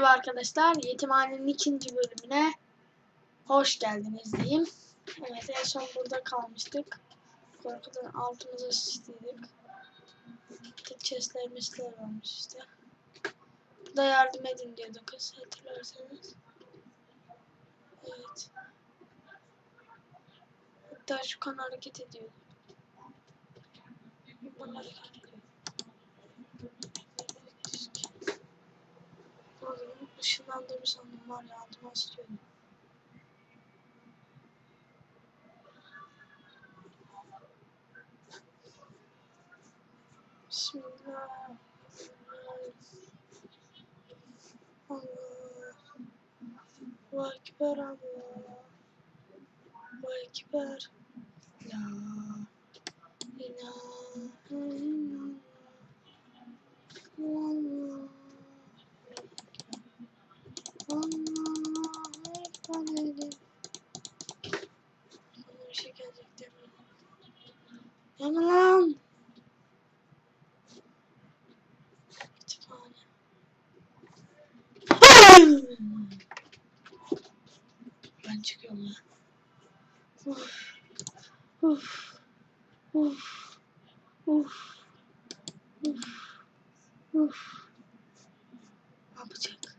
Merhaba arkadaşlar, Yetimhane'nin ikinci bölümüne hoş geldiniz diyeyim. Evet, en son burada kalmıştık. Korkudan altımıza sıçtıydık. İşte chestler misler varmış işte. Burada yardım edin diyordu kız, hatırlarsanız. Evet. Hatta şu kan hareket ediyordu. Kan hareket ediyor. Oğlum ışınlandığımı sandım var ya altıma sıçıyordum. Bismillahirrahmanirrahim. Allah. Ekber Allah. Allahu Ekber. La ilahe illallah. Allah. Allah'a ekber edin. Yana lan. Ben çıkıyorum ya. Uf. Uf. Uf. Uf. Uf. Uf. Ne yapacak?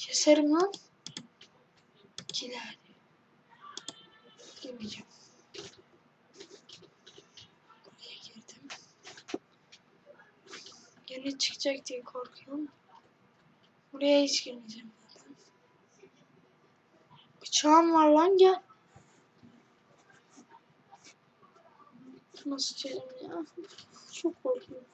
Keserim lan. Kiler. Girmeyeceğim. Buraya girdim. Gene çıkacak diye korkuyorum. Buraya hiç girmeyeceğim zaten. Bıçağım var lan gel. Nasıl çelim ya? Çok korkuyorum.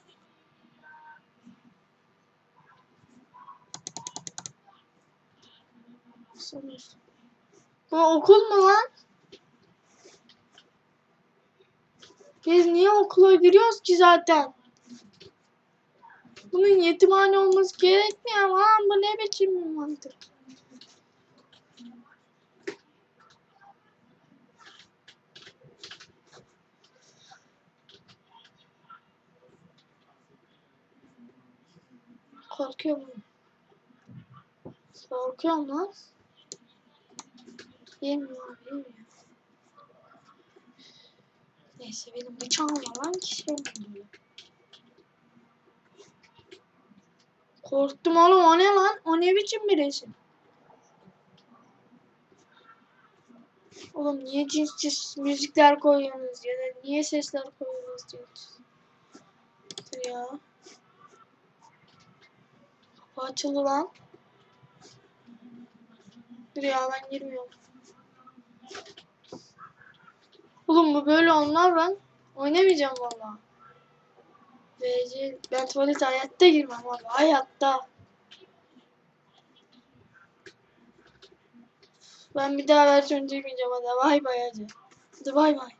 Bu okul mu lan? Biz niye okula giriyoruz ki zaten? Bunun yetimhane olması gerekmiyor lan. Bu ne biçim bir mantık? Korkuyorum. Korkuyorum lan. Yemiyor, yemiyor. Neyse benim bıçağım var lan kişi yapmıyor. Korktum oğlum o ne lan? O ne biçim bir resim? Oğlum niye cinsiz müzikler koyuyorsunuz ya da niye sesler koyuyorsunuz diyorsunuz. Dur ya. Kapı açıldı lan. Dur ya ben girmiyorum. Oğlum bu böyle olmaz lan. Oynamayacağım valla. Ben tuvalete hayatta girmem valla hayatta. Ben bir daha versiyon çekmeyeceğim hadi bay bay hadi. Hadi bay bay.